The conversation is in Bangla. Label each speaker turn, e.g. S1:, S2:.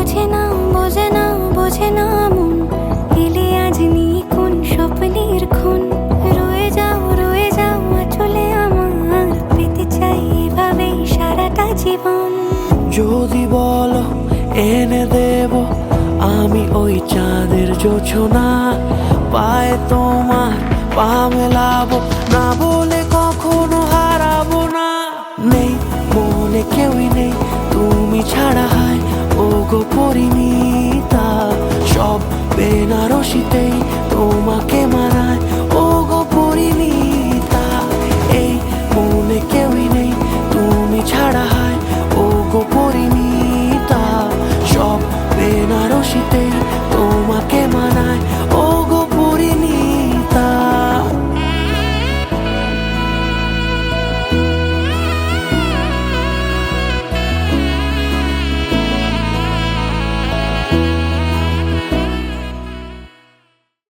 S1: বোঝে না বোঝে না বোঝে না মন। এলে আজ কোন স্বপ্নের খুন। রয়ে যাও রয়ে যাও চলে আমার পেতে চাই এভাবেই সারাটা জীবন।
S2: যদি বলো, এনে দেব আমি ওই চাঁদের জোছনা। পায় তোমার পা মেলাবো না পরিমিতা সব বেনারসিতেই তোমাকে